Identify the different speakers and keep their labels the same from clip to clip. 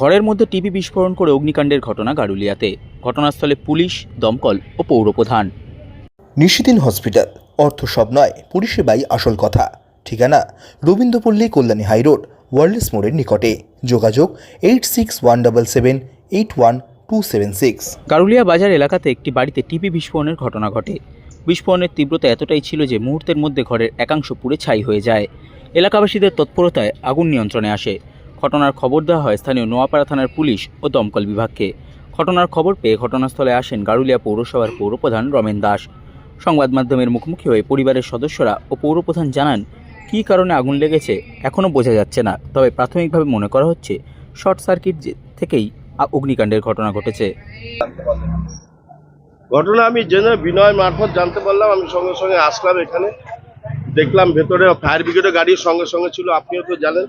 Speaker 1: ঘরের মধ্যে টিভি বিস্ফোরণ করে অগ্নিকাণ্ডের ঘটনা গারুলিয়াতে। ঘটনাস্থলে পুলিশ দমকল ও পৌরপ্রধান।
Speaker 2: নিশিদিন হসপিটাল। অর্থ সব নয় পরিষেবাই আসল কথা। ঠিকানা রবীন্দ্রপল্লী কল্যাণী হাইরোড ওয়ার্ল্ডস মোড়ের নিকটে। যোগাযোগ eight six one double seven eight one two seven six.
Speaker 1: Garulia বাজার এলাকাতে একটি বাড়িতে টিভি বিস্ফোরণের ঘটনা ঘটে। বিস্ফোরণের তীব্রতা এতটাই ছিল যে মুহূর্তের মধ্যে ঘরের একাংশ পুড়ে ছাই হয়ে যায়। এলাকাবাসীদের তৎপরতায় আগুন নিয়ন্ত্রণে আসে। ঘটনার খবর দেওয়া হয় স্থানীয় নোয়াপাড়া থানার পুলিশ ও দমকল বিভাগকে। ঘটনার খবর পেয়ে ঘটনাস্থলে আসেন গারুলিয়া পৌরসভার পৌরপ্রধান রমেন দাস। সংবাদ মাধ্যমের মুখোমুখি হয়ে পরিবারের সদস্যরা ও পৌরপ্রধান জানান, কী কারণে আগুন লেগেছে এখনও বোঝা যাচ্ছে না, তবে প্রাথমিকভাবে মনে করা হচ্ছে শর্ট সার্কিট থেকেই অগ্নিকাণ্ডের ঘটনা ঘটেছে।
Speaker 3: ঘটনা আমি জেনে বিনয় মারফত জানতে পারলাম, আমি সঙ্গে সঙ্গে আসলাম এখানে। দেখলাম ভেতরে ফায়ার ব্রিগেডের গাড়ির সঙ্গে সঙ্গে ছিল, আপনিও তো জানেন।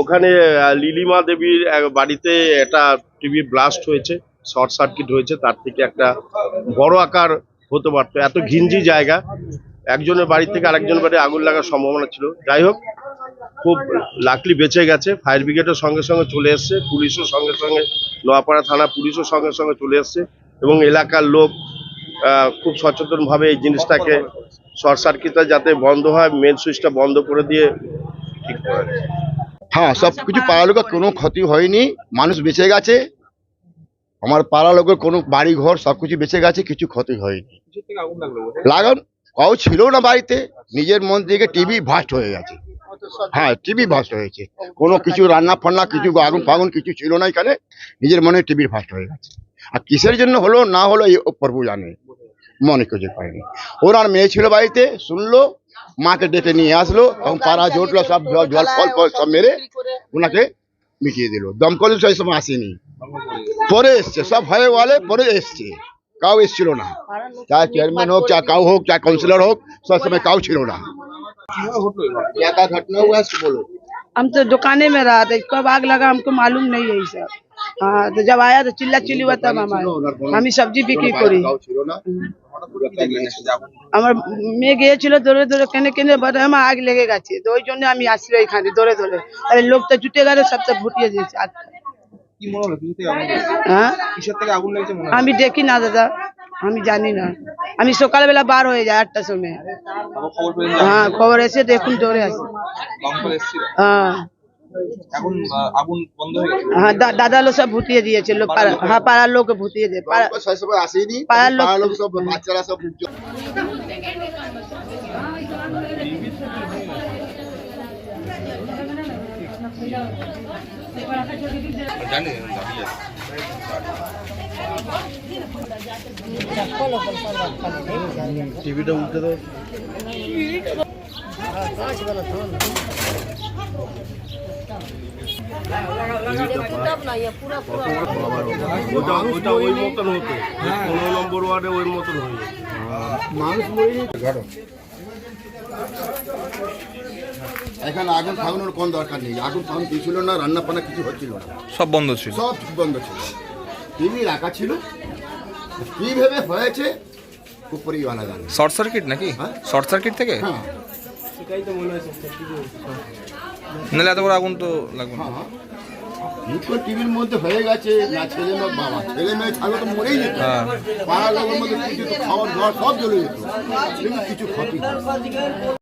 Speaker 3: ওখানে লিলিমা দেবীর বাড়িতে একটা টিভি ব্লাস্ট হয়েছে শর্ট সার্কিট হয়েছে, তার থেকে একটা বড় আকার হতে পারতো। এত ঘিঞ্জি জায়গা, একজনের বাড়ি থেকে আরেকজনের বাড়ি আগুন লাগার সম্ভাবনা ছিল। যাই হোক, খুব লাকলি বেঁচে গেছে। ফায়ার ব্রিগেডের সঙ্গে সঙ্গে চলে এসছে, পুলিশও সঙ্গে সঙ্গে, নোয়াপাড়া থানা পুলিশও সঙ্গে সঙ্গে চলে এসছে এবং এলাকার লোক খুব সচেতনভাবে এই জিনিসটাকে শর্ট সার্কিটটা যাতে বন্ধ হয় মেন সুইচটা বন্ধ করে দিয়ে ঠিক করে
Speaker 4: হ্যাঁ সব কিছু পাড়া লোকের কোনো ক্ষতি হয়নি মানুষ বেঁচে গেছে। আমার পাড়া লোকের কোনো বাড়ি ঘর সব কিছু বেঁচে গেছে কিছু ক্ষতি হয়নি। লাগান কাউ ছিল না বাড়িতে নিজের মন থেকে টিভি ভাস্ট হয়ে গেছে। হ্যাঁ টিভি ভাস্ট হয়েছে। কোনো কিছু রান্না ফান্না কিছু আগুন ফাগুন কিছু ছিল না এখানে নিজের মনে টিভির ভাস্ট হয়ে গেছে। আর কিসের জন্য হলো না হলো এই প্রভু জানে। মনে খুঁজে পায়নি। ওর আর মেয়ে ছিল বাড়িতে শুনলো মাকে ডেকে নিয়ে আসলো তখন পাড়া জোটলো সব জল ফল ফল সব মেরে ওনাকে মিটিয়ে দিল। দমকল সেই সময় আসেনি। পরে এসছে সব হয়ে বলে পরে এসছে। কাউ এসছিল না। চাহে চেয়ারম্যান হোক চাহে কাউ হোক চা কাউন্সিলর হোক সব সময় কাউ ছিল না। क्या घटना हुआ
Speaker 5: हम तो दुकाने में रहा था कब आग लगा हमको मालूम नहीं है ये सब हाँ तो जब आया तो चिल्ला चिल्ली हुआ तब हम आए আমি সবজি বিক্রি করি
Speaker 4: কাউ ছিল না
Speaker 5: আমার মেয়ে গিয়েছিল দৌড়ে দৌড়ে কেনে কেনে বলে আমার আগ লেগে গেছে তো ওই জন্য আমি আসছি এখানে দৌড়ে দৌড়ে তাহলে লোক তো জুটে গেলে সব তো ভুটিয়ে দিয়েছে আগটা।
Speaker 6: কি মনে হলো কিছু থেকে আগুন লেগেছে?
Speaker 5: হ্যাঁ
Speaker 6: কিসের থেকে আগুন লেগেছে মনে হয়
Speaker 5: আমি দেখি না দাদা আমি জানি না। আমি সকালবেলা বার হয়ে যায় আটটার সময়। হ্যাঁ খবর এসে দেখুন দৌড়ে আসি। হ্যাঁ।
Speaker 6: এখন আহ, আগুন বন্ধ হয়ে গেছে?
Speaker 5: দাদা লোক সব ভুটিয়ে দিয়েছে। লোক পাড়া- হ্যাঁ পাড়ার লোক ভুটিয়ে দিয়ে পাড়ার লোক-
Speaker 4: সব বাচ্চারা সব
Speaker 3: টিভিটা উঠতে দাও। ওটা ওটা মতন হতো। পনেরো নম্বর ওয়ার্ডে ওই মতন যেত।
Speaker 4: এখানে আগুন ফাগুনের কোন দরকার নেই। আগুন ফাগুন কিছু ছিল না রান্না ফান্না কিছু হচ্ছিল না।
Speaker 7: সব বন্ধ ছিল।
Speaker 4: সব বন্ধ ছিল। টিভি রাখা ছিল। কি ভেবে হয়েছে? উপরেই আনা জানে।
Speaker 7: শর্ট সার্কিট নাকি?
Speaker 4: হ্যাঁ?
Speaker 7: শর্ট সার্কিট থেকে?
Speaker 4: হ্যাঁ।
Speaker 7: নাহলে এত বড় আগুন তো লাগবে না।
Speaker 4: হ্যাঁ দুটো টিভির মধ্যে হয়ে গেছে না ছেলে না বাবা। ছেলে মেয়ে ছাড়লে তো মরেই যেত।
Speaker 7: হ্যাঁ।
Speaker 4: পাড়ার লোকের মধ্যে কিছু তো খাওয়ার ঘর সব জ্বলে যেত। কিন্তু কিছু ক্ষতি হয়